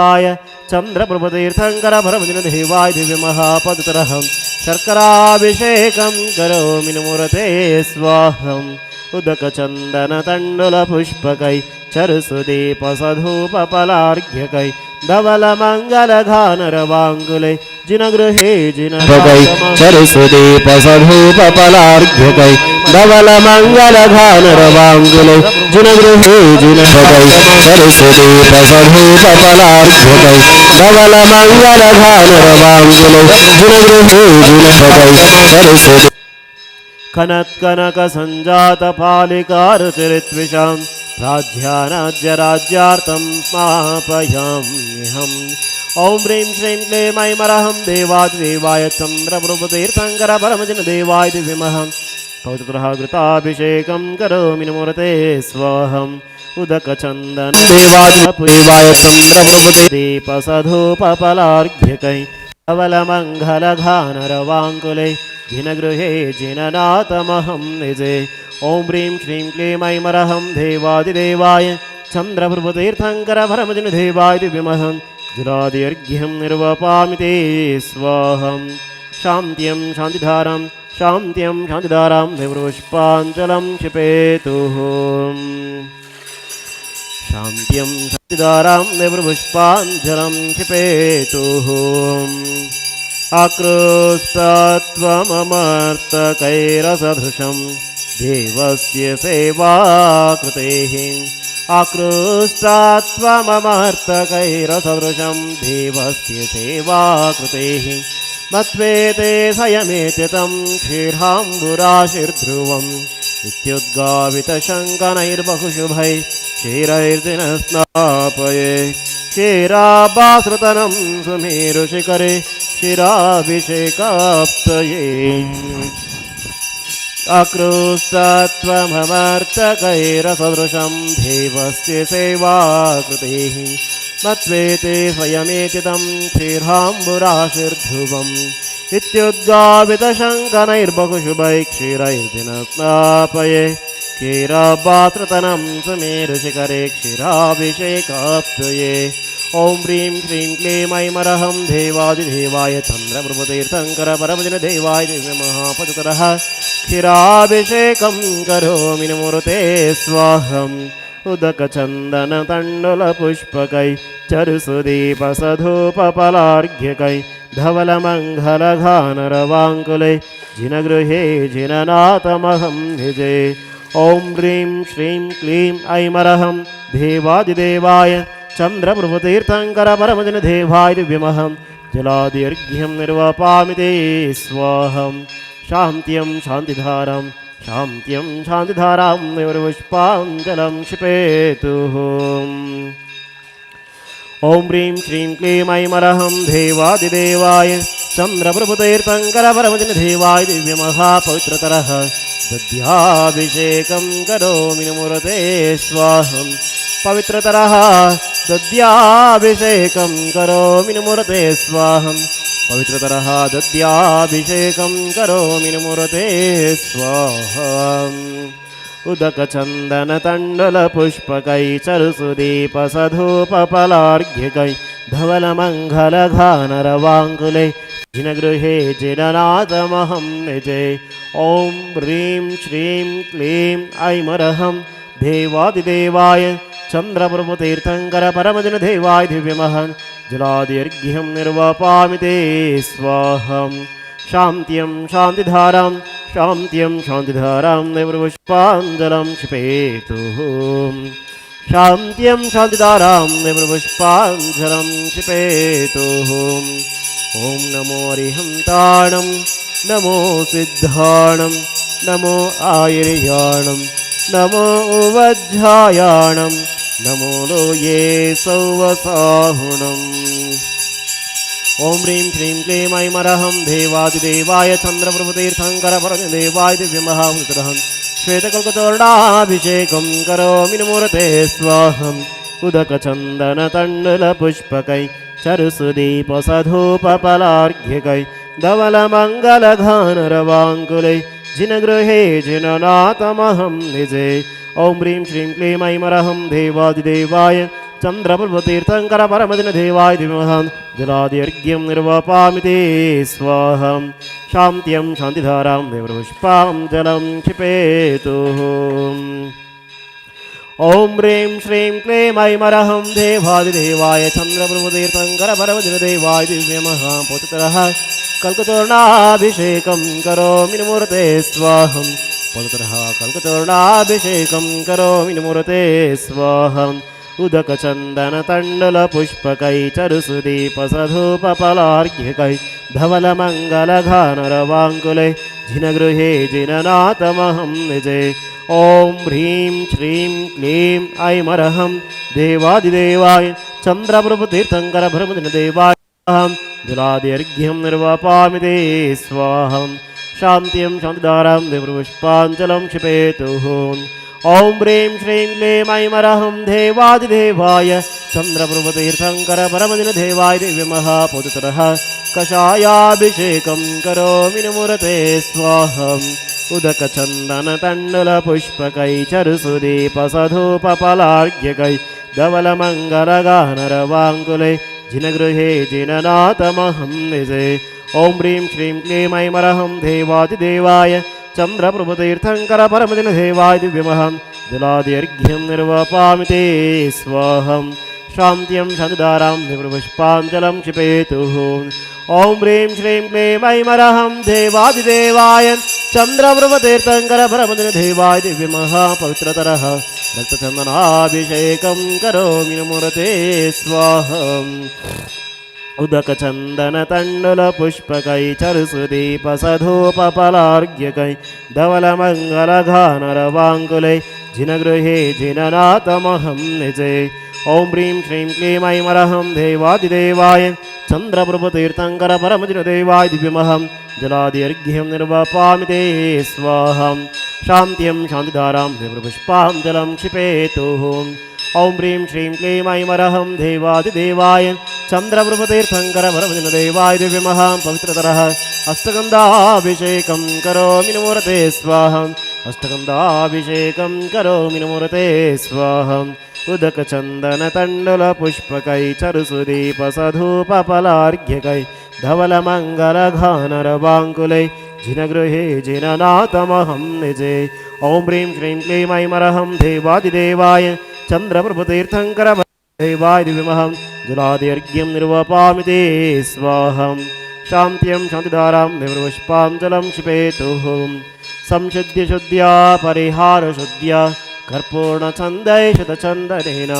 य चन्द्रप्रभतीर्थङ्कर परमदिनदेवाय दिव्यमहापदतरहं शर्कराभिषेकं करोमि नमुरते स्वाहम् उदकचन्दनतण्डुलपुष्पकै चरुसुदीपसधूपफलार्घ्यकै धवलमङ्गलघानरवाङ्गुलै जिनगृहे भगै चरुसुदीपसधूपफलार्घ्यकै धवलमङ्गलघानरवाङ्गुलै जिनगृहे जिनभगै चरुसुदीपसधूपफलार्घ्यकै धवलमङ्गलघानरवाङ्गुलै जिनगृहे जिनभगै चरुसुदी कनत्कनकसञ्जातपालिकारतिरित्विषां राज्यानाज्यराज्यार्थं स्मापयाम्यहम् ॐ ह्रीं श्रीं क्लीमैमरहं देवादिदेवाय चन्द्रप्रभुतीर्थङ्कर परमजनदेवाय दिव्यमहं पवित्रः घृताभिषेकं करोमि नमूर्ते स्वाहम् उदकचन्दन देवाय चन्द्रप्रभुते दीपसधूपफलार्घ्यकै धवलमङ्गलघानरवाङ्कुलै जिनगृहे जिननाथमहं निजे ॐ ह्रीं श्रीं क्लीमैमरहं देवादिदेवाय चन्द्रप्रभुतीर्थङ्करभरमजनदेवाय दिव्यमहं जलादिर्घ्यं निर्वपामि ते स्वाहं शान्त्यं शान्तिधारां शान्त्यं शान्तिधारां देवपुष्पाञ्जलं क्षिपेतुः। शान्त्यं शान्तिधारां देवपुष्पाञ्जलं क्षिपेतुः। आकृष्टत्वममर्तकैरसदृशं देवस्य सेवाकृतेः। आकृष्टात्वममर्तकैरसदृशं देवस्य सेवाकृतेः। मत्वेते स्वयमेत्यतं क्षीराम्बुराशिर्ध्रुवम् इत्युद्गावितशङ्कनैर्बहुशुभै क्षीरैर्दिनस्नापये क्षीराभासृतनं सुमेरुशिखरे क्षीराभिषेकाप्तये। अकृष्टत्वममर्तकैरसदृशं देवस्य सेवाकृतेः मत्वेते स्वयमेतितं क्षीराम्बुराशिर्ध्रुवम् इत्युद्गावितशङ्कनैर्बहुशुभैः क्षीरैर्दिनस्नापये क्षीराभातृतनं सुमेरुशिखरे क्षीराभिषेकाप्तये। ॐ ह्रीं क्लीं क्लीमैमरहं देवादिदेवाय चन्द्रप्रभुतीर्थङ्कर परमजनदेवाय दिव्यमहापदुतरः। क्षीराभिषेकं करोमि नमूर्ते स्वाहम्। उदकचन्दनतण्डुलपुष्पकै चरुसुदीपसधूपफलार्घ्यकै धवलमङ्गलघानरवाङ्कुलै जिनगृहे जिननाथमहं निजे। ॐ ह्रीं श्रीं क्लीं ऐमरहं, देवादिदेवाय चन्द्रप्रभुतीर्थङ्कर परमजनदेवाय दिव्यमहं, जलादिर्घ्यं निर्वपामि ते स्वाहं। शान्त्यं शान्तिधारां शान्त्यं शान्तिधारां निर्पुष्पाञ्जलं क्षिपेतुः ॐ ह्रीं श्रीं क्लीमैमरहं देवादिदेवाय चन्द्रप्रभुतीर्थङ्करपरमजनदेवाय दिव्यमहापवित्रतरः दध्याभिषेकं करोमि नमूर्ते स्वाहं पवित्रतरः दध्याभिषेकं करोमि नमूर्ते स्वाहं पवित्रतरः दध्याभिषेकं करोमि नमूर्ते स्वाहम् उदकचन्दनतण्डुलपुष्पकै चरुसुदीपसधूपफलार्घ्यकै धवलमङ्गलघानरवाङ्कुले जिनगृहे जिननाथमहं निजे ॐ ह्रीं श्रीं क्लीं ऐमरहं देवादिदेवाय चन्द्रप्रभुतीर्थङ्कर परमजनदेवाय दिव्यमहं जलादिर्घ्यं निर्वपामि ते स्वाहम् शान्त्यं शान्तिधारां शान्त्यं शान्तिधारां देवपुष्पाञ्जलं क्षिपेतुः। शान्त्यं शान्तिधारां देवपुष्पाञ्जलं क्षिपेतुः। ॐ नमो हरिहन्ताणं नमो सिद्धाणं नमो आयुर्याणं नमो वज्झायाणं नमो लोये सौवसाहुणम् ॐ ह्रीं श्रीं क्लीमैमरहं देवादिदेवाय चन्द्रप्रभुतीर्थङ्कर परमदेवाय दिव्यमहापुत्रहं श्वेतकल्कचूर्णाभिषेकं करोमि नमूर्ते स्वाहम्। उदकचन्दनतण्डुलपुष्पकै चरुसुदीपसधूपफलार्घ्यकै धवलमङ्गलघानरवाङ्कुलै, जिनगृहे जिननाथमहं निजे। ॐ ह्रीं श्रीं क्लीमैमरहं देवादिदेवाय चन्द्रप्रभुतीर्थङ्कर परमदिनदेवाय दिमहं जलादिर्घ्यं निर्वापामि ते स्वाहं शान्त्यं शान्तिधारां देवपुष्पां जलं क्षिपेतुः ॐ ह्रीं श्रीं क्लीं ऐमरहं देवादिदेवाय चन्द्रप्रभुतीर्थङ्कर परमदिनदेवाय दिव्यमहापुत्रः कल्कतोर्णाभिषेकं करोमि मूर्ते स्वाहं पुत्रः कल्कतोर्णाभिषेकं करोमि मूर्ते स्वाहम्। उदकचन्दनतण्डुलपुष्पकै चरुसुदीपसधूपफलार्घ्यकै धवलमङ्गलघानरवाङ्कुले जिनगृहे जिननाथमहं निजे। ॐ ह्रीं श्रीं क्लीं ऐमरहं। देवादिदेवाय चन्द्रप्रभुतीर्थङ्करभ्रमदिनदेवाय अहं जलादिर्घ्यं निर्वापामि ते स्वाहं शान्त्यं शान्तिदारां देवपुष्पाञ्जलं क्षिपेतुः। ॐ ह्रीं श्रीं क्लीं ऐमरहं देवादिदेवाय चन्द्रप्रभुतीर्थङ्कर परमदिनदेवाय दिव्यमहापुत्रः कषायाभिषेकं करोमि नमुरते स्वाहम् उदकचन्दनतण्डुलपुष्पकै चरुसुदीपसधूपफलार्घ्यकै धवलमङ्गलगानरवाङ्कुले जिनगृहे जिननाथमहं निजे। ॐ ह्रीं श्रीं क्लीमैमरहं देवादिदेवाय चन्द्रप्रभुतीर्थङ्कर परमदिनदेवाय दिव्यमहं जलादिर्घ्यं निर्वपामि ते स्वाहं। शान्त्यं शान्तिदारां दिव्यपुष्पाञ्जलं क्षिपेतुः। ॐ ह्रीं श्रीं क्लीं ऐमरहं देवादिदेवाय चन्द्रप्रभतीर्थङ्कर परमदिनदेवाय दिव्यमहापवित्रतरः। रक्तचन्दनाभिषेकं करोमि नमुरते स्वाहम्। उदकचन्दनतण्डुलपुष्पकै चरुसुदीपसधूपफलार्घ्यकै धवलमङ्गलघानरवाङ्कुलै जिनगृहे जिननाथमहं निजे। ॐ ह्रीं श्रीं क्लीमैमरहं देवादिदेवाय चन्द्रप्रभुतीर्थङ्कर परमजिनदेवाय दिव्यमहं जलादिर्घ्यं निर्वपामि ते स्वाहं। शान्त्यं शान्तिधारां देवपुष्पाञ्जलं क्षिपेतुः। ॐ ह्रीं श्रीं क्लीमैमरहं देवादिदेवाय चन्द्रप्रभुतीर्थङ्कर परमदिनदेवाय दिव्यमहां पवित्रतरः अष्टगन्धाभिषेकं करोमि नमूर्ते स्वाहम् अष्टगन्धाभिषेकं करोमि नमूर्ते स्वाहम् उदकचन्दनतण्डुलपुष्पकै, चरुसुदीपसधूपफलार्घ्यकै, धवलमङ्गलघानरवाङ्कुलै, जिनगृहे जिननाथमहं निजे। ॐ ह्रीं श्रीं क्लीमैमरहं देवादिदेवाय चन्द्रप्रभुतीर्थङ्कर देवाय दिव्यमहं जलादिर्घ्यं निर्वपामि ते स्वाहं। शान्त्यं शान्तिदारां देवपुष्पाञ्जलं क्षिपेतुः। संशुद्ध्यशुद्ध्या परिहारशुद्ध्या कर्पूर्णचन्दै शतचन्दनेन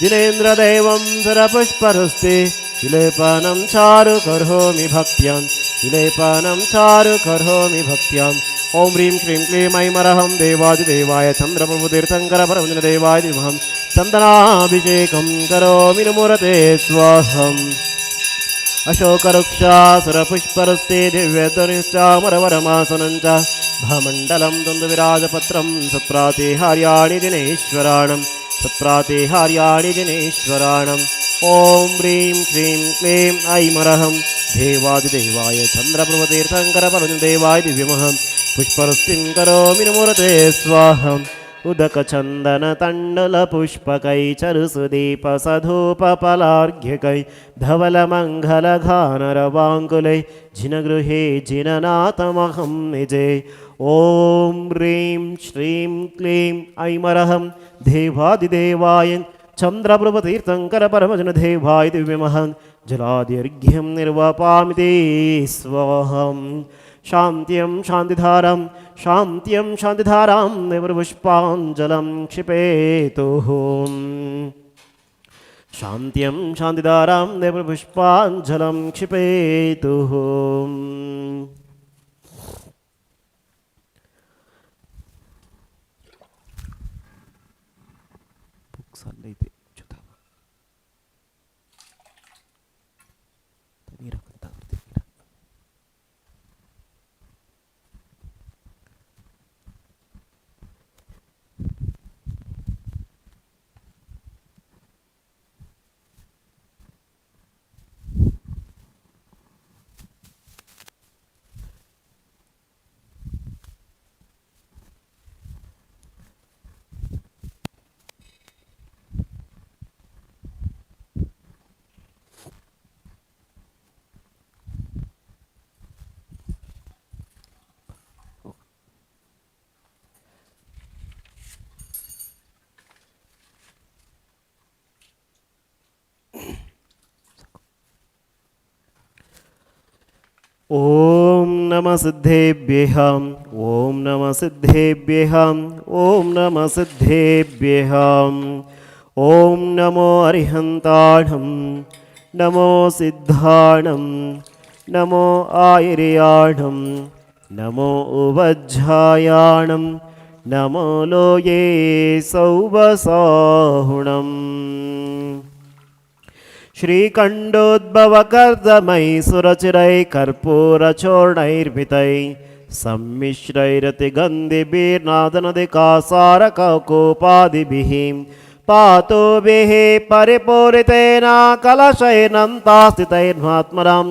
जिनेन्द्रदेवं सुरपुष्पहस्ते विलेपनं चारु करोमि भक्त्यां। विलेपनं चारु करोमि भक्त्याम् ॐ ह्रीं श्रीं क्लीमैमरहं देवादिदेवाय चन्द्रप्रभुतीर्थङ्कर परमदिनदेवाय दिमहं चन्दनाभिषेकं करोमि नमुरते स्वाहम् अशोकरुक्षासुरपुष्परस्ते दिव्यधनुश्चामरवरमासनं च भामण्डलं द्वन्द्वविराजपत्रं सत्प्रातिहार्याणि दिनेश्वराणं सत्प्रातिहार्याणि दिनेश्वराणम् ॐ ह्रीं श्रीं क्लीं ऐमरहं देवादिदेवाय चन्द्रप्रभतीर्थङ्करपरमदेवाय दिव्यमहं पुष्पवृष्टिं करोमि नमूर्ते स्वाहम्। उदकचन्दनतण्डुलपुष्पकै चरुसुदीपसधूपफलार्घ्यकै धवलमङ्गलघानरवाङ्कुलै जिनगृहे जिननाथमहं निजे। ॐ ह्रीं श्रीं क्लीं ऐमरहं देवादिदेवाय चन्द्रप्रभतीर्थङ्करपरमजनदेवाय दिव्यमहं जलादिर्घ्यं निर्वपामि ते स्वाहम्। शान्त्यं शान्तिधारां शान्त्यं शान्तिधारां निवृपुष्पाञ्जलं क्षिपेतुः। शान्त्यं शान्तिधारां निवृपुष्पाञ्जलं क्षिपेतुः। ॐ नमः सिद्धेभ्यः ॐ नमः सिद्धेभ्यः ॐ नमः सिद्धेभ्यः ॐ नमो अरिहन्ताणं नमो सिद्धाणं नमो आयर्याणं नमो उवज्झायाणं नमो लोये सौवसाहुणम् श्रीकण्डोद्भवकर्दमैसुरचिरै कर्पूरचूर्णैर्भितै सम्मिश्रैरतिगन्धिभिर्नादनदिकासारकोपादिभिः पातोभिः परिपूरितेन कलशैर्नन्तास्थितैर्मात्मनां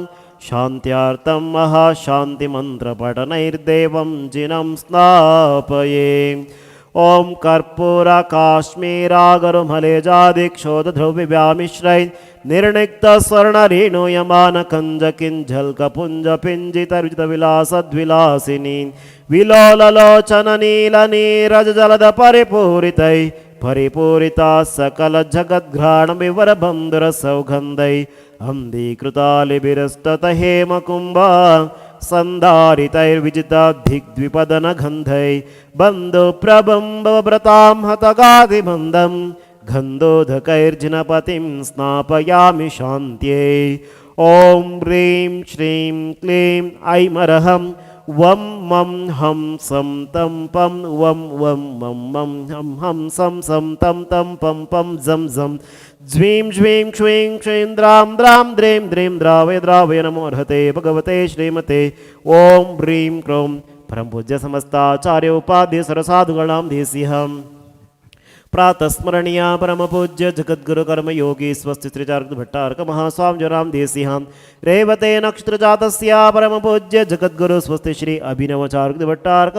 शान्त्यार्थं महाशान्तिमन्त्रपठनैर्देवं जिनं स्नापये ॐ कर्पूरकाश्मीरागरुमलेजादिक्षोधध्रुविव्यामिश्रै निर्णिक्तस्वर्णरेणुयमानकञ्जकिञ्झल्कपुञ्जपिञ्जितर्जितविलासद्विलासिनी विलोललोचननीलनीरजजलदपरिपूरितै परिपूरिता सकलजगद्घ्राणविवरबन्धुरसौगन्धै अन्धीकृतालिभिरस्तत हेमकुम्भा सन्धारितैर्विजिताधिग्द्विपदनगन्धै बन्धुप्रबम्बव्रतां हतगादिबन्धं। गन्धोदकैर्जिनपतिं स्नापयामि शान्त्यै। ॐ ह्रीं श्रीं क्लीं ऐमरहं। वं मं हं सं तं पं, वं वं मं मं हं हं सं सं तं तं पं पं, जं जं। ज्वीं ज्वीं क्ष्वीं क्ष्वीं द्रां द्रां द्रीं द्रीं द्रावय द्रावय नमो अर्हते भगवते श्रीमते ॐ ह्रीं क्रों परमपूज्य समस्ताचार्य उपाध्य सरसाधुगणां देशिहम् प्रातस्मरणीया जगद्गुरु कर्मयोगी स्वस्ति श्रीचार्क भट्टार्क महास्वाम जराम देशिहां रेवते नक्षत्रजातस्य परमपूज्य जगद्गुरु स्वस्ति श्री अभिनवचार्क भट्टार्क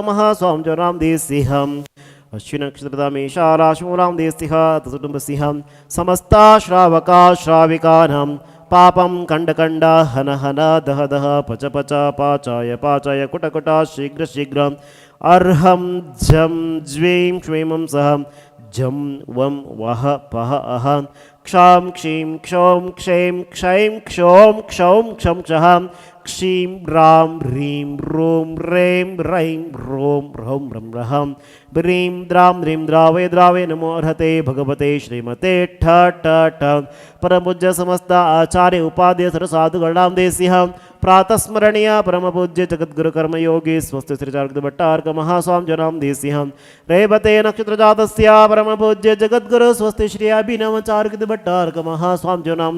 अश्विनक्षत्रदामेशाराशूरां देशिः तसुटुम्बसिंहं समस्ता श्रावका श्राविकानां पापं खण्डखण्ड हन हन दह दह पच पच पाचाय पाचाय कुटकुटा शीघ्र शीघ्रम् अर्हं, झं, ज्वीं क्ष्वीं सह जं वं, वह, पह, अह, क्षां, क्षीं, क्षौं, क्षें, क्षैं, क्षौं क्षौं, क्षं क्षः क्षीं, रां, ह्रीं, रों, रें, रैं, रों ह्रौं रं रहं ब्रीं द्रां द्रीं द्रावे द्रावे नमो अर्हते भगवते श्रीमते ठ ठ ठ परमपूज्य समस्त आचार्य उपाध्य सरसाधुगणां देशिः प्रातस्मरणीय परमपूज्य जगद्गुरु कर्मयोगी स्वस्ति श्रीचार्क भट्टार्क महास्वाम जनां देशिः रेवते नक्षत्रजातस्य परमपूज्य जगद्गुरु स्वस्ति श्री अभिनवचार्क भट्टार्क महास्वाम जनां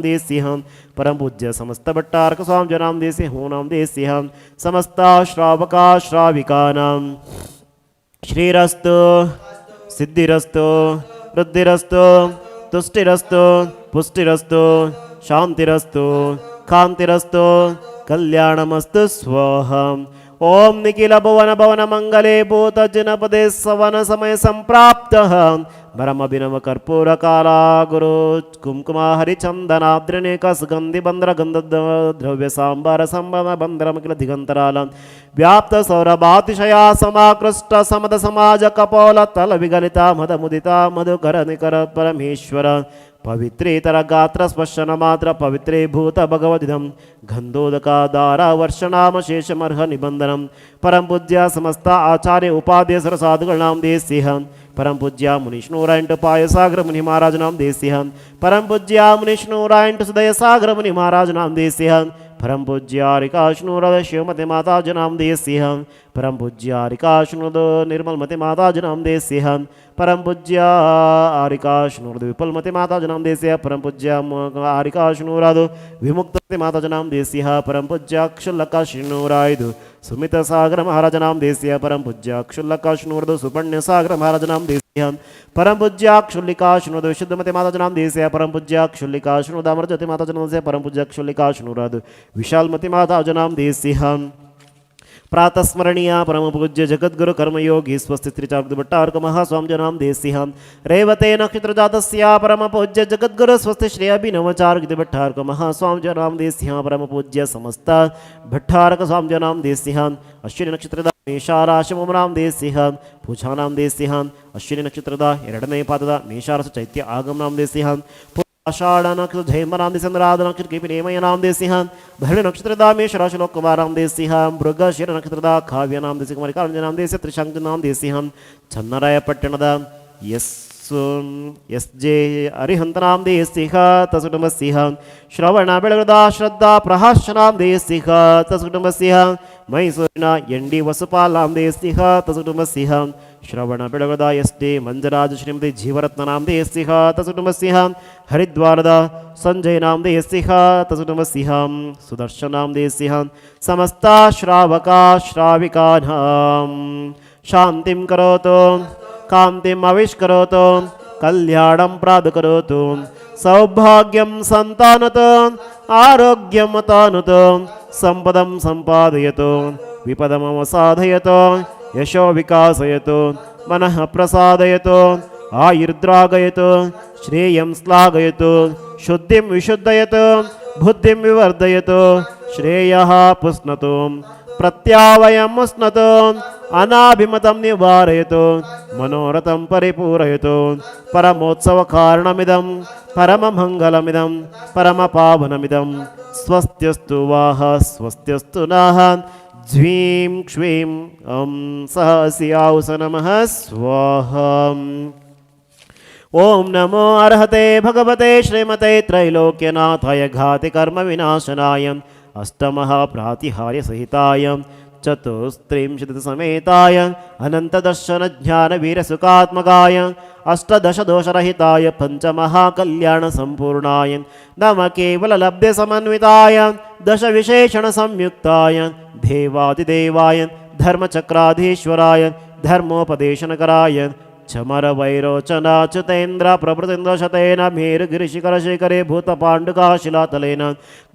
देशिः परमपूज्य समस्त भट्टार्क स्वाम जनां देशि होनां देशिः समस्ता श्रावका श्राविकानां श्रीरस्तु सिद्धिरस्तु वृद्धिरस्तु तुष्टिरस्तु पुष्टिरस्तु शान्तिरस्तु कान्तिरस्तु कल्याणमस्तु स्वाहम् ॐ निखिलभुवनभवनमङ्गले भूतजनपदे सवनसमय सम्प्राप्तः भरमभिनवकर्पूरकाला गुरु कुङ्कुमा हरिचन्दनाद्रिणेकसुगन्धिबन्ध्रगन्धद्रव्य सम्बरबन्धरमखिल दिगन्तरालं व्याप्तसौरभातिशया समाकृष्ट समद समाज कपोल तल विगलिता मदमुदिता मधुकर निकर परमेश्वर। पवित्रेतर गात्र स्पशन मात्र पवित्रे भूत भगवदिदं गन्धोदकादारा वर्षणामशेषमर्ह निबन्धनं परम पूज्य समस्त आचार्य उपाध्य सरसाधुगणां देशिह परम पूज्य मुनिष्णूरायण्ट पायसागर मुनि महाराजनां देशिह परम पूज्य मुनिष्णूरायण्ट सुदय सागर मुनि महाराजनां देशिह परम पूज्यारिकाश्नुर शिवमति माता जनां देशिह परम पूज्यारिकाश्नुद निर्मलमति माता जनां देशिह परम पूज्य आरिकाश्नुर्द विपुलमते माता दे देशिह परम पूज्य आरिकाश्नुराद विमुक्तमति माता जनां देशिह परम पूज्य क्षुल्लकाश्नुरायदु सुमित सागर महाराजनां देशिह परम पूज्य क्षुल्लकाश्नुर्द सुपण्य सागर महाराजनां देशिह परम पूज्य क्षुल्लिकाश्नुद विशुद्धमते माता जनां देशिह परम पूज्य क्षुल्लिकाश्नुद अमरजते माता जनां देशिह परम पूज्य क्षुल्लिकाश्नुराद विशालमती माता देशिह प्रातस्मरणीय परम पूज्य जगद्गुरु कर्मयोगी स्वस्ति त्रिचाग्दुभट्टार्क महास्वामीजनाम देशिहां रेवते नक्षत्र जातस्या परम पूज्य जगद्गुरु स्वस्ति श्री अभिनवचारग्दुभट्टार्क महास्वामीजनाम देशिहां परम पूज्य समस्त भट्टार्क स्वामीजनाम देशिहां अश्विनी नक्षत्र मेषाराशिम राम दे सिंहां पूछा नाम दे सिंहां अश्विनी नक्षत्रदा एरने पाद मेषारस चैत्य आगम नाम दे सिंहां आषाढ़ नक्षत्र जयम नाम देश अनुराध नक्षत्र के प्रेमय नाम देश सिंह भरणी नक्षत्र दा में शरा श्लोक कुमार नाम देश सिंह मृग शिर नक्षत्र दा काव्य नाम देश कुमार कांज नाम देश त्रिशंक नाम देश सिंह ಚನ್ನರಾಯ ಪಟ್ಟಣದ ಎಸ್ ಎಸ್ ಜೆ ಅರಿಹಂತನಾಂ ದೇಯ ಸಿಂಹ ತಸುಟುಂಬ ಸಿಂಹ ಶ್ರವಣ ಬೆಳಗದ ಶ್ರದ್ಧಾ ಪ್ರಹಾಶನಾಂ ದೇಯ ಸಿಂಹ ತಸುಟುಂಬ ಸಿಂಹ ಮೈಸೂರಿನ ಎನ್ ಡಿ ವಸುಪಾಲಾಂ ದೇಯ ಸಿಂಹ ತಸುಟುಂಬ ಸಿಂಹ ಶ್ರವಣ ಬೆಳಗದ ಎಸ್ ಡಿ ಮಂಜರಾಜ ಶ್ರೀಮತಿ ಜೀವರತ್ನ ನಾಮ ದೇಯ ಸಿಂಹ ತಸುಟುಂಬ ಸಿಂಹ ಹರಿದ್ವಾರದ ಸಂಜಯ ನಾಮ ದೇಯ ಸಿಂಹ ತಸುಟುಂಬ ಸಿಂಹ ಸುದರ್ಶನ ನಾಮ ದೇಯ ಸಿಂಹ ಸಮಸ್ತ ಶ್ರಾವಕ ಶ್ರಾವಿಕಾನಾಂ ಶಾಂತಿಂ ಕರೋತು ಕಾಂತಿಂ ಆವಿಷ್ಕರೋತು ಕಲ್ಯಾಣಂ ಪ್ರಾದುಕರೋತು ಸೌಭಾಗ್ಯಂ ಸಂತಾನತು ಆರೋಗ್ಯಂ सम्पदं सम्पादयतु विपदमवसाधयतु यशो विकासयतु, मनः प्रसादयतु, आयुर्द्रागयतु, श्रेयं श्लाघयतु, शुद्धिं विशुद्धयतु, बुद्धिं विवर्धयतु, श्रेयः पुष्णतु प्रत्यावयमुष्णतु अनाभिमतं निवारयतु, मनोरथं परिपूरयतु, परमोत्सवकारणमिदं, परममङ्गलमिदं, परमपावनमिदं स्वस्त्यस्तु वाह, स्वस्त्यस्तु नाह। ज्वीं क्ष्वीं ॐ सहसि आउस नमः, स्वाहा। ओम नमो अर्हते भगवते श्रीमते त्रैलोक्यनाथय घाति कर्म विनाशनाय अष्टम प्रातिहार्य सहिताय चतुस्त्रिंशतसमेताय पंच महाकल्याण पञ्चमहाकल्याणसम्पूर्णाय नम कवलब्धसमता दश विशेषण संयुक्ताय देवादिदेवाय धर्मचक्राधीश्वराय धर्मोपदेशनकराय చమర వైరోచనాచ్యుతేంద్ర ప్రభృతేంద్రశతేన మీరు గిరిశిఖర శిఖరే భూత పాండుగా శిలాతలేన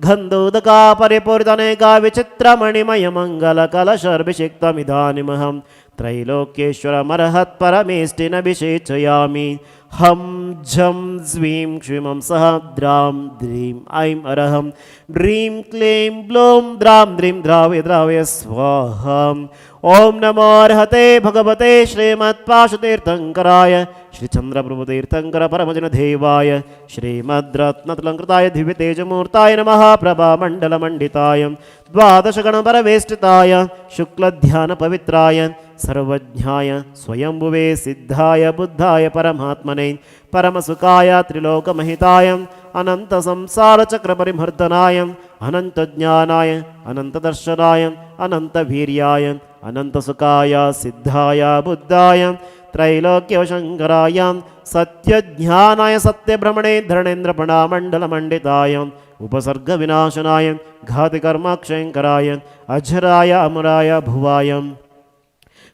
గంధూదకా పరిపూరితనేకా విచిత్రమణిమయ మంగళ కలశర్భిషిక్తమిదానిమహం त्रैलोक्येश्वरमर्हत्परमेष्टिनभिषेचयामि। हं झं ज्वीं क्ष्विमं सह द्रां द्रीं ऐं अरहं। ह्रीं क्लीं ब्लूं द्रां द्रीं द्रावय द्रावय स्वाहाम् ओम नमो अर्हते भगवते श्रीमत्पाशुतीर्थङ्कराय, श्रीचन्द्रप्रभुतीर्थङ्कर परमजनधेवाय दिव्य तेजमूर्ताय नमः, प्रभामण्डलमण्डिताय द्वादशगणपरवेष्टिताय शुक्लध्यानपवित्राय, सर्वज्ञाय, स्वयंभुवे सिद्धाय, बुद्धाय परमात्मने, परमसुखाय, त्रिलोकमहिताय अनंत दर्शनाय अनंत वीर्याय అనంతసుఖాయ సిద్ధాయ బుద్ధాయ త్రైలోక్యవశంకరాయ సత్యజ్ఞానాయ సత్యభ్రమణే ధరణేంద్రపణామండలమండితాయ ఉపసర్గ వినాశనాయ ఘాతికర్మాక్షంకరాయ అజ్రాయ అమరాయ భువాయం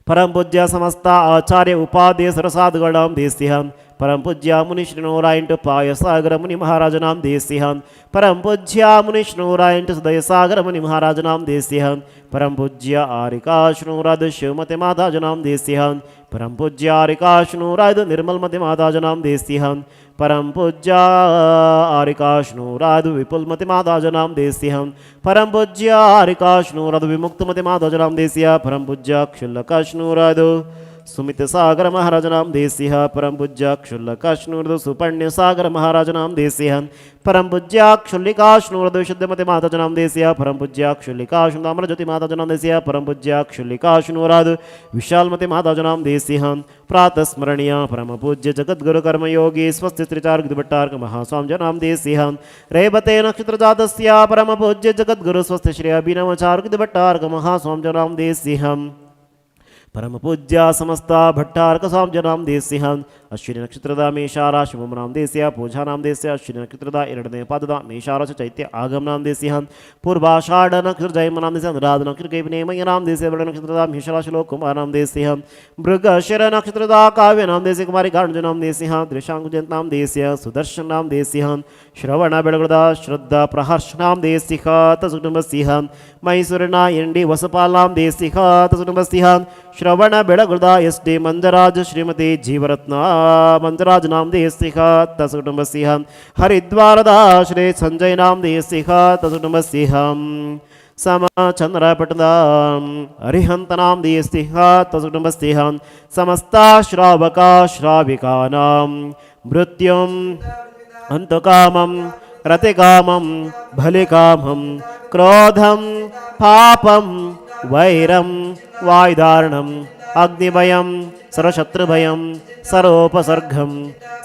ಪರಮಸುಖಾಯ ತ್ರಿಲೋಕಮಹಿತಾಯ ಅನಂತ ಸಂಸಾರ ಚಕ್ರ ಪರಿಮರ್ದನಾಯ ಅನಂತ ಜ್ಞಾನಾಯ ಅನಂತ ದರ್ಶನಾಯ ಅನಂತ ವೀರ್ಯಾಯ ಅನಂತ ಸುಖಾಯ ಸಿದ್ಧಾಯ ಬುದ್ಧಾಯ ತ್ರೈಲೋಕ್ಯವಶಂಕರಾಯ ಸತ್ಯಜ್ಞಾನಾಯ ಸತ್ಯಭ್ರಮಣೆ ಧರಣೇಂದ್ರ ಮಂಡಲಮಂಡಿತಾಯ ಉಪಸರ್ಗ ವಿನಾಶನಾಯ परम पूज्यारिकाश्नूराय निर्मल मति मादाजनाम देस्तिहम परम पूज्यारिकाश्नूराय विपुल मति मादाजनाम देस्तिहम परम पूज्यारिकाश्नूराय विमुक्त मति मादाजनाम देस्या परम पूज्य क्षुलकाश्नो राधु सुमित सागर महाराज नाम देस्यः परम पूज्य क्षुल्लकाश्नूरद सुपण्य सागर महाराज नाम परम पूज्य क्षुल्लिकाश्नूरद शुद्धमति माताज नाम देस्यः परम पूज्य क्षुल्लिकाश्नुरामर ज्योति माताज नाम परम पूज्य क्षुल्लिकाश्नूराद विशालमति माताज नाम देस्यः प्रातः स्मरणीय परम पूज्य जगद्गुरु कर्मयोगी स्वस्ति त्रिचार्ग भट्टार्क महास्वाम जनाम रेवते नक्षत्र जातस्य परम पूज्य जगद्गुरु स्वस्ति श्री अभिनवचार्ग भट्टार्क महास्वाम जनाम परम पूज्या समस्ता भट्टारक स्वाम जनाम देश सिंह ಅಶ್ವಿನಿ ನಕ್ಷತ್ರದ ಮೇಷಾರಾಶಿ ನಾಮ ದೇಸ್ಯ ಪೂಜಾನಾಂ ದೇಸ್ಯ ಅಶ್ವಿನಿ ನಕ್ಷತ್ರದ ಎರಡನೇ ಪಾದದ ಮೇಷಾರಾಶ ಚೈತ್ಯ ಆಗಮನಾಂ ದೇಸ್ಯ ಪೂರ್ವಾಷಾಢ ನಕ್ಷತ್ರ ಜಯಮನಾಂ ದೇಸ್ಯ ಅನುರಾಧ ನಕ್ಷತ್ರ ಕೈಪನೇಮಯನಾಂ ದೇಸ್ಯ ಬಡ ನಕ್ಷತ್ರದ ಮೇಷರಾಶಿ ಲೋಕುಮಾರಾಂ ದೇಸ್ಯ ಮೃಗ ಶಿರ ನಕ್ಷತ್ರದ ಕಾವ್ಯನಾಂ ದೇಸ್ಯ ಕುಮಾರಿ ಕಾರಣಜನಾಂ ದೇಸ್ಯ ದೃಶಾಂಗುಜಂತಾಂ ದೇಸ್ಯ ಸುದರ್ಶನಾಂ ದೇಸ್ಯ ಶ್ರವಣ ಬೆಳಗುಳದ ಶ್ರದ್ಧಾ ಪ್ರಹರ್ಷನಾಂ ದೇಸ್ಯ ತಸುಟುಂಬಸ್ಯ ಮೈಸೂರಿನ ಎನ್ ಡಿ ವಸಪಾಲಾಂ ದೇಸ್ಯ ತಸುಟುಂಬಸ್ಯ ಶ್ರವಣ ಬೆಳಗುಳದ ಎಸ್ ಡಿ ಮಂಜರಾಜ್ ಶ್ರೀಮತಿ ಜೀವರತ್ನ मंजराज नाम देह तस कुटुंब सिंह। हरिद्वारदाश्रे संजय नाम देह तस कुटुंब सिंह। सम चंद्रपटदाम हरिहंत नाम देह तस कुटुंब सिंह। समस्ता श्रावका श्राविका नाम मृत्युम काम कामम रतिकामम भलिकामम क्रोधम पापम वैरम वायुदारणम अग्निमयम సర్వశత్రుభయం సర్వోపసర్గం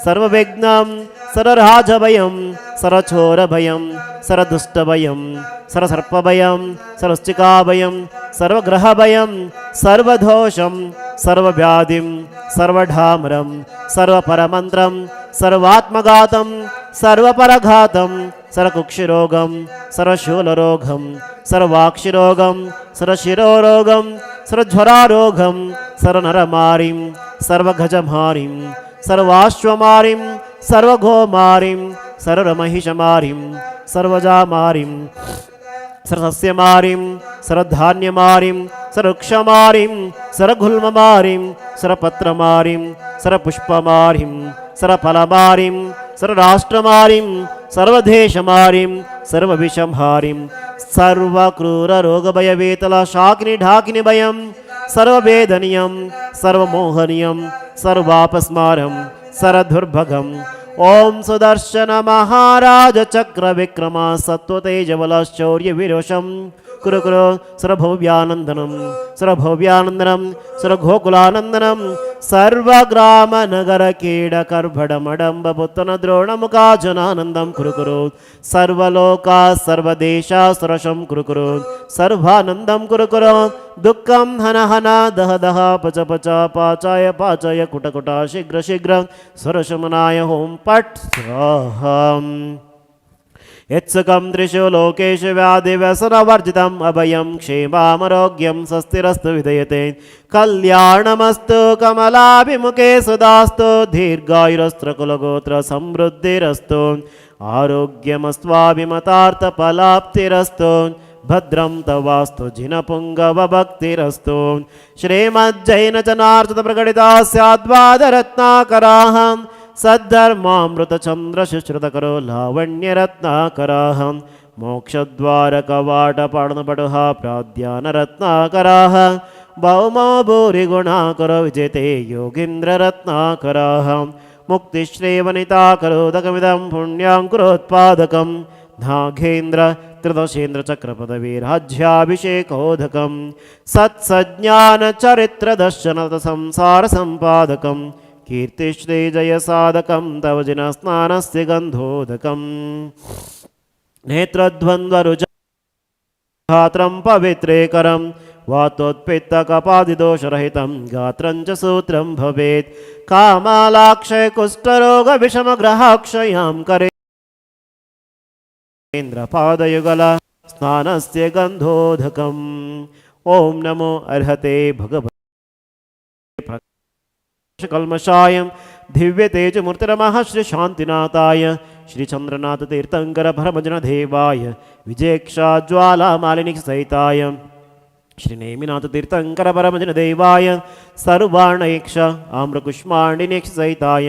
సర్వవిఘ్నం సర్వరాజభయం సర్వచోరభయం సర్వదుష్టభయం సర్వసర్పభయం సర్వస్తికాభయం సర్వగ్రహభయం సర్వదోషం సర్వవ్యాధిం సర్వఢామరం సర్వపరమంత్రం సర్వాత్మఘాతం సర్వపరఘాతం సర్వకుక్షిరోగం సర్వశూలరోగం సర్వాక్షిరోగం సర్వశిరోరోగం సరజ్వరారోగం సరనరమారిం సర్వగజమారిం సర్వాశ్వమారిం సర్వగోమారిం సర్వమహిషమారిం సర్వజామారిం సరసస్యమారిం సరధాన్యమారిం సరక్షమారిం సరగుల్మమారిం సరపత్రమారిం సరపుష్పమారిం సరఫలమారిం సర్వరాష్ట్రమారిం సర్వదేశమారిం సర్వవిషంహారిం. వేతల శాకిని ఢాకిని భయం సర్వవేదనీయం సర్వమోహనీయం సర్వాపస్మారం సరదుర్భగం. ఓం సుదర్శన మహారాజ చక్ర విక్రమ సత్వతేజబల శౌర్య విరోషం కురు కురు సురభవ్యానందనం సురభవ్యానందనం సురగోకులానందనం సర్వగ్రామ నగర కీడ కర్భడమడంబ పుత్తన ద్రోణముఖాజనానందం కురు కురు సర్వలోక సర్వదేశ సురసం కురు కురు సర్వానందం కురు కురు దుఃఖం హన హన దహ దహ పచ పచ పాచాయ పాచాయ కుటకుట శీఘ్ర శీఘ్ర సురశమనాయ హోం పట్ స్వాహం. यत्सुखं त्रिषु लोकेषु व्याधिव्यसनवर्जितम् अभयं क्षेमामरोग्यं स्वस्तिरस्तु विधयते। कल्याणमस्त, कमलाभिमुखे सुदास्तु दीर्घायुरस्त्रकुलगोत्र समृद्धिरस्तु। आरोग्यमस्त्वाभिमतार्थफलाप्तिरस्तु। भद्रं तवास्तु जिनपुङ्गवभक्तिरस्तु। श्रीमज्जैनचनार्चितप्रकटिता स्याद्वादरत्नाकराः सद्धर्मामृतचन्द्रशुश्रुतकरो लावण्यरत्नाकराः मोक्षद्वारकवाटपाडनपटुहाप्राध्यानरत्नाकराः भौमा भूरिगुणाकरो विजयते योगीन्द्ररत्नाकराः। मुक्तिश्रेवनिताकरोदकमिदं पुण्याङ्कुरोत्पादकं धाघेन्द्र त्रिदशेन्द्रचक्रपदवीराज्याभिषेकोदकं सत्सज्ञानचरित्रदर्शनसंसारसम्पादकम् सत्सज्ञानचरित्रदर्शनतसंसारसम्पादकं कीर्तिश्रीजयसाधकं तव जिनस्नानस्य गन्धोदकम्। नेत्रद्वन्द्वरुजात्रं पवित्रेकरं, वातोत्पित्तकपादिदोषरहितं, गात्रं च सूत्रं भवेत्। कामालाक्षयकुष्ठरोगविषमग्रहाक्षयां करे। इन्द्रपादयुगल स्नानस्य गन्धोदकम्। ॐ नमो अर्हते भगवते। कल्मषाय दिव्यतेजमूर्तिरमः श्रीशान्तिनाथाय श्रीचन्द्रनाथतीर्थङ्करभरभजनदेवाय विजेक्षाज्वालामालिनिसहिताय श्रीनेमिनाथतीर्थङ्करपरमजनदेवाय सर्वाणैक्ष आम्रकुष्माण्डिनेक्षसहिताय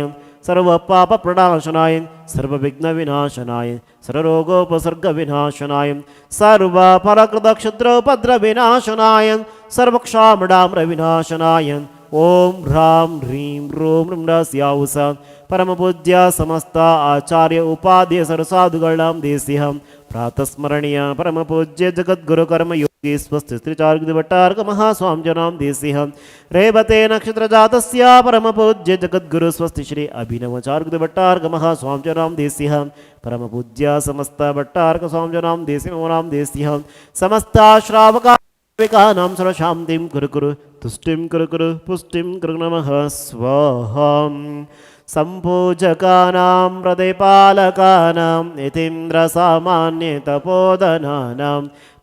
सर्वपापप्रणाशनाय सर्वविघ्नविनाशनाय सर्वरोगोपसर्गविनाशनाय सर्वफलकृतक्षुद्रोपद्रविनाशनाय सर्वक्षामडाम्रविनाशनाय ॐ ह्रां ह्रीं ह्रूं ह्रीं परमपूज्य समस्त आचार्य उपाध्य सरसाधुगणां देशिहं प्रातस्मरणीय परमपूज्य जगद्गुरुकर्म योगी स्वस्ति स्त्रीचार्गभट्टार्क महास्वामिजनां देशिहं रेवते नक्षत्रजातस्य परमपूज्य जगद्गुरु स्वस्ति श्री अभिनवचार्गभट्टार्क महास्वामिजनां देशिहं परमपूज्य समस्त भट्टार्क स्वामिजनां देशिनोनां देशिहं समस्ताश्रावका विकानां सर्वशान्तिं कुरु कुरु तुष्टिं कुरु कुरु पुष्टिं कुरु नमः स्वाहां सम्पूजकानां हृदयपालकानां यतीन्द्रसामान्यतपोधनानां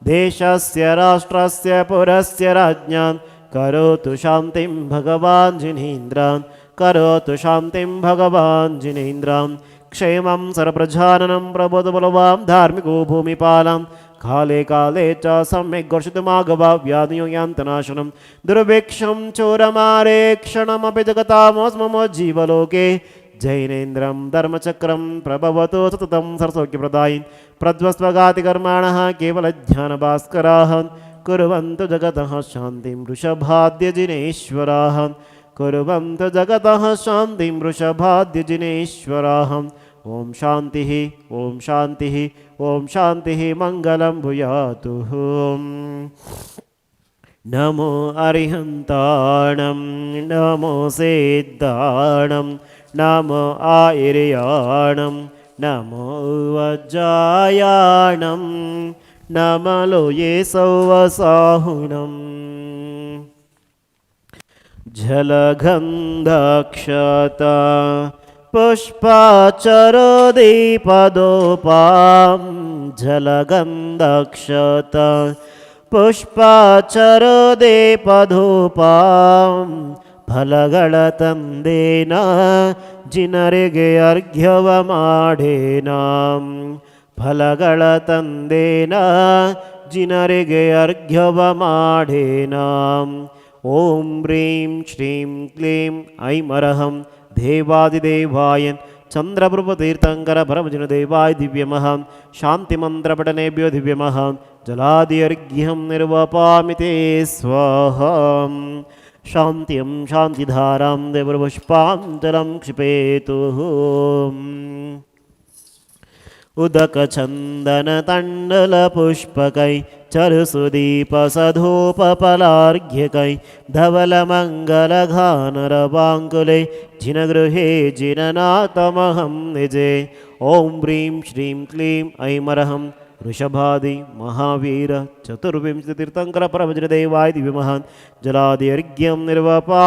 देशस्य राष्ट्रस्य पुरस्य राज्ञां करोतु शान्तिं भगवान् जिनेन्द्रान् करोतु शान्तिं भगवान् जिनेन्द्रान् क्षेमं सर्वप्रजाननं प्रबोधबलवां धार्मिको भूमिपालां काले काले च सम्यक् घर्षितुमागवाव्याधियोगान्तनाशनं दुर्भिक्षं चोरमारेक्षणमपि जगतामोस्ममो जीवलोके। जैनेन्द्रं धर्मचक्रं प्रभवतो सततं सरसौख्यप्रदायिन्। प्रध्वस्वगातिकर्माणः केवलध्यानभास्कराः कुर्वन्तु जगतः शान्तिं वृषभाद्यजिनेश्वराः। कुर्वन्तु जगतः शान्तिं वृषभाद्यजिनेश्वराः। ॐ शान्तिः ॐ शान्तिः ॐ शान्तिः मङ्गलं भूयातु नमो अरिहन्ताणं नमो सिद्धाणं नमो आयर्याणं नमो वज्जायाणं नमलो ये सौवसाहुणम् जलगन्धक्षता पुष्पाचरोदीपदोपां झलगं दक्षत पुष्पाचरोदीपधूपां फलगळतन्देन जिनरिगे अर्घ्यवमाढेनां फलगळतन्देन जिनरिगे अर्घ्यवमाढेनां ॐ ह्रीं श्रीं क्लीं ऐमरहं देवादिदेवाय चंद्रप्रभतीर्थंकर भरभजन देवाय दिव्य महां शांतिमंत्रपटनेभ्यो दिव्य महां जलादिर्घ्यम निर्वपा ते स्वाहा शांति शांतिधारा देवपुष्पाजल क्षिपे उदक चंदन तंडल पुष्पकै चरुसुदीपसधूपफलार्घ्यकै धवलमङ्गलघानरवाङ्कुले जिनगृहे जिननाथमहं निजे। ॐ ह्रीं श्री क्लीं ऐमरहं वृषभादि महावीर दिव्य दिव्यमहान् जलादिर्घ्यं निर्वपा